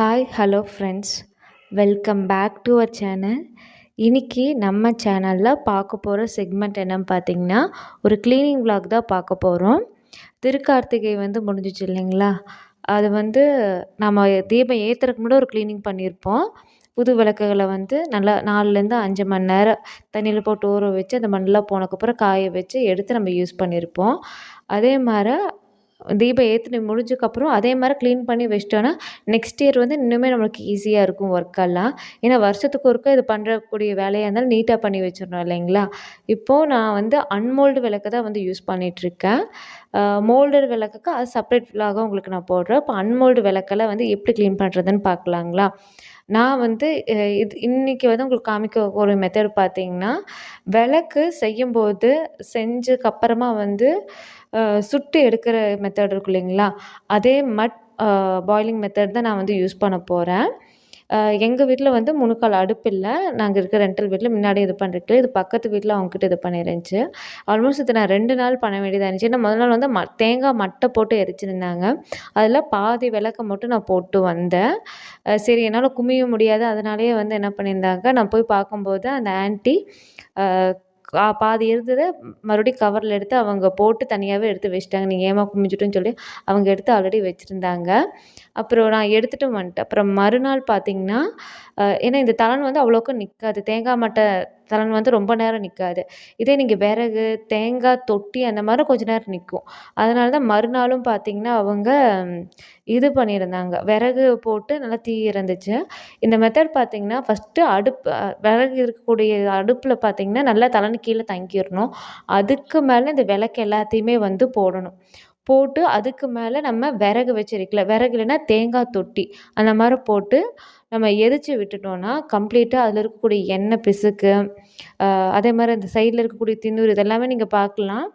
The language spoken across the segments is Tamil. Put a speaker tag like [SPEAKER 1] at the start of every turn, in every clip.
[SPEAKER 1] Hi hello friends welcome back to our channel இன்றைக்கி நம்ம சேனலில் பார்க்க போகிற செக்மெண்ட் என்னன்னு பார்த்தீங்கன்னா ஒரு க்ளீனிங் விளாக் தான் பார்க்க போகிறோம் திருக்கார்த்திகை வந்து முடிஞ்சிச்சு இல்லைங்களா? அது வந்து நம்ம தீபம் ஏற்றுறதுக்கு முன்னாடி ஒரு க்ளீனிங் பண்ணியிருப்போம். புது விளக்குகளை வந்து நல்லா நாலுலேருந்து அஞ்சு மணி நேரம் தண்ணியில் போட்டு ஊற வச்சு அந்த மண்ணெலாம் போனதுக்கப்புறம் காய வச்சு எடுத்து நம்ம யூஸ் பண்ணியிருப்போம். அதே மாதிரி தீபம் ஏற்றி முடிஞ்சக்கப்புறம் அதே மாதிரி க்ளீன் பண்ணி வச்சிட்டோன்னா நெக்ஸ்ட் இயர் வந்து இன்னுமே நம்மளுக்கு ஈஸியாக இருக்கும் ஒர்க்கெல்லாம் ஏன்னா வருஷத்துக்கு ஒருக்கா இது பண்ணுறக்கூடிய வேலையாக இருந்தாலும் நீட்டாக பண்ணி வச்சிடணும் இல்லைங்களா? இப்போது நான் வந்து அன்மோல்டு விளக்கு தான் வந்து யூஸ் பண்ணிகிட்ருக்கேன் மோல்டர் விளக்குக்கு அது செப்பரேட் விலாகாக உங்களுக்கு நான் போடுறேன். இப்போ அன்மோல்டு விளக்கெல்லாம் வந்து எப்படி க்ளீன் பண்ணுறதுன்னு பார்க்கலாங்களா? நான் வந்து இது இன்றைக்கி வந்து உங்களுக்கு காமிக்க ஒரு மெத்தட் பார்த்தீங்கன்னா விளக்கு செய்யும்போது செஞ்சதுக்கப்புறமா வந்து சுட்டு எடுக்கிற மெத்தட் இருக்கு இல்லைங்களா? அதே மட் பாயிலிங் மெத்தட் தான் நான் வந்து யூஸ் பண்ண போகிறேன் எங்கள் வீட்டில் வந்து முணுக்கால் அடுப்பு இல்லை. நாங்கள் இருக்கிற ரெண்டல் வீட்டில் முன்னாடி இது பண்ணிருக்கு. இது பக்கத்து வீட்டில் அவங்கக்கிட்ட இது பண்ணிருந்துச்சு. ஆல்மோஸ்ட் இது நான் ரெண்டு நாள் பண்ண வேண்டியதாக இருந்துச்சு. ஏன்னா முதல் நாள் வந்து ம தேங்காய் மட்டை போட்டு எரிச்சிருந்தாங்க. அதில் பாதி விளக்க மட்டும் நான் போட்டு வந்தேன். சரி என்னால் குமிய முடியாது. அதனாலேயே வந்து என்ன பண்ணியிருந்தாங்க நான் போய் பார்க்கும்போது அந்த ஆன்ட்டி பாதி இருந்ததை மறுபடியும் கவரில் எடுத்து அவங்க போட்டு தனியாகவே எடுத்து வச்சுட்டாங்க. நீங்கள் ஏமா குமிஞ்சிட்டுன்னு சொல்லி அவங்க எடுத்து ஆல்ரெடி வச்சுருந்தாங்க. அப்புறம் நான் எடுத்துகிட்டு வந்துட்டேன். அப்புறம் மறுநாள் பார்த்தீங்கன்னா ஏன்னா இந்த தலன் வந்து அவ்வளோக்கும் நிற்காது தேங்காய் மட்டை தலன் வந்து ரொம்ப நேரம் நிற்காது இதே நீங்கள் விறகு தேங்காய் தொட்டி அந்த மாதிரி கொஞ்ச நேரம் நிற்கும் அதனால தான் மறுநாளும் பார்த்தீங்கன்னா அவங்க இது பண்ணியிருந்தாங்க. விறகு போட்டு நல்லா தீ இருந்துச்சு இந்த மெத்தட் பார்த்தீங்கன்னா ஃபஸ்ட்டு அடுப்பு விறகு இருக்கக்கூடிய அடுப்பில் பார்த்தீங்கன்னா நல்லா தலன் கீழே தங்கிடணும் அதுக்கு மேலே இந்த விளக்கு எல்லாத்தையுமே வந்து போடணும். போட்டு அதுக்கு மேலே நம்ம விறகு வச்சிருக்கல விறகு இல்லைன்னா தேங்காய் தொட்டி. அந்த மாதிரி போட்டு நம்ம எரித்து விட்டுட்டோன்னா கம்ப்ளீட்டாக அதில் இருக்கக்கூடிய எண்ணெய் பிசுக்கு அதே மாதிரி அந்த சைடில் இருக்கக்கூடிய திண்ணூறு இதெல்லாமே நீங்கள் பார்க்கலாம்.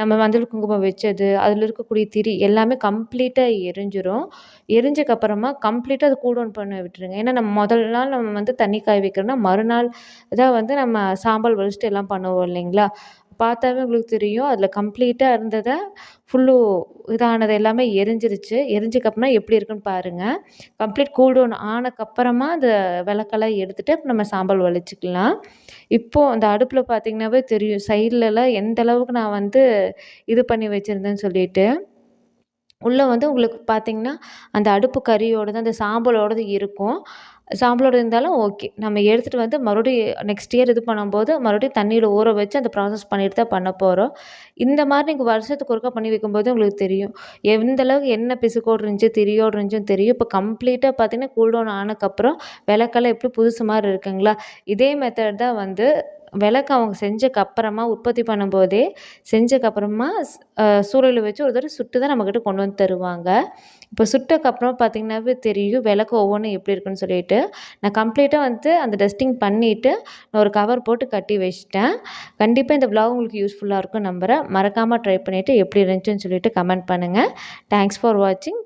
[SPEAKER 1] நம்ம மஞ்சள் குங்குமம் வச்சது அதில் இருக்கக்கூடிய திரி எல்லாமே கம்ப்ளீட்டாக எரிஞ்சிரும். எரிஞ்சக்கப்புறமா கம்ப்ளீட்டாக அது கூடவுன் பண்ண விட்டுருங்க. ஏன்னா நம்ம முதல் நாள் நம்ம வந்து தண்ணி காய வைக்கிறோம்னா மறுநாள் தான் வந்து நம்ம சாம்பல் வலிச்சுட்டு எல்லாம் பண்ணுவோம் இல்லைங்களா? பார்த்தாவே உங்களுக்கு தெரியும். அதில் கம்ப்ளீட்டாக இருந்ததை ஃபுல்லு இதானது எல்லாமே எரிஞ்சிருச்சு. எரிஞ்சக்கப்புறமா எப்படி இருக்குன்னு பாருங்கள் கம்ப்ளீட் கூல் டவுன் ஆனக்கப்புறமா அந்த விளக்கெல்லாம் எடுத்துகிட்டு நம்ம சாம்பல் வலிச்சிக்கலாம். இப்போது அந்த அடுப்பில் பார்த்திங்கனாவே தெரியும். சைட்லலாம் எந்த அளவுக்கு நான் வந்து இது பண்ணி வச்சுருந்தேன்னு சொல்லிட்டு. உள்ளே வந்து உங்களுக்கு பார்த்திங்கன்னா அந்த அடுப்பு கறியோடது அந்த சாம்பலோடது இருக்கும். சாம்பலோடு இருந்தாலும் ஓகே. நம்ம எடுத்துகிட்டு வந்து மறுபடியும் நெக்ஸ்ட் இயர் இது பண்ணும்போது மறுபடியும் தண்ணியில் ஊற வச்சு அந்த ப்ராசஸ் பண்ணிட்டு தான் பண்ண போகிறோம் இந்த மாதிரி நீங்கள் வருஷத்துக்கு ஒருக்கா பண்ணி வைக்கும்போது உங்களுக்கு தெரியும். எந்த அளவுக்கு என்ன பிசுக்கோடு இருந்துச்சு திரியோடு இருந்துச்சுன்னு தெரியும். இப்போ கம்ப்ளீட்டாக பார்த்தீங்கன்னா கூல்டவுன் ஆனதுக்கப்புறம் விளக்கெல்லாம் எப்படி புதுசு மாதிரி இருக்குங்களா? இதே மெத்தட் தான் வந்து விளக்கு அவங்க செஞ்சக்கப்புறமா உற்பத்தி பண்ணும்போதே செஞ்சக்கப்புறமா சூழலில் வச்சு ஒரு தடவை சுட்டு தான் நம்மக்கிட்ட கொண்டு வந்து தருவாங்க. இப்போ சுட்டக்கப்புறம் பார்த்தீங்கன்னாவே தெரியும் விளக்கு ஒவ்வொன்றும் எப்படி இருக்குன்னு சொல்லிட்டு. நான் கம்ப்ளீட்டாக வந்து அந்த டஸ்டிங் பண்ணிவிட்டு நான் ஒரு கவர் போட்டு கட்டி வச்சிட்டேன். கண்டிப்பாக இந்த vlog உங்களுக்கு யூஸ்ஃபுல்லாக இருக்கும் நம்புகிறேன் மறக்காமல் ட்ரை பண்ணிவிட்டு எப்படி இருந்துச்சுன்னு சொல்லிட்டு கமெண்ட் பண்ணுங்கள் தேங்க்ஸ் ஃபார் வாட்சிங்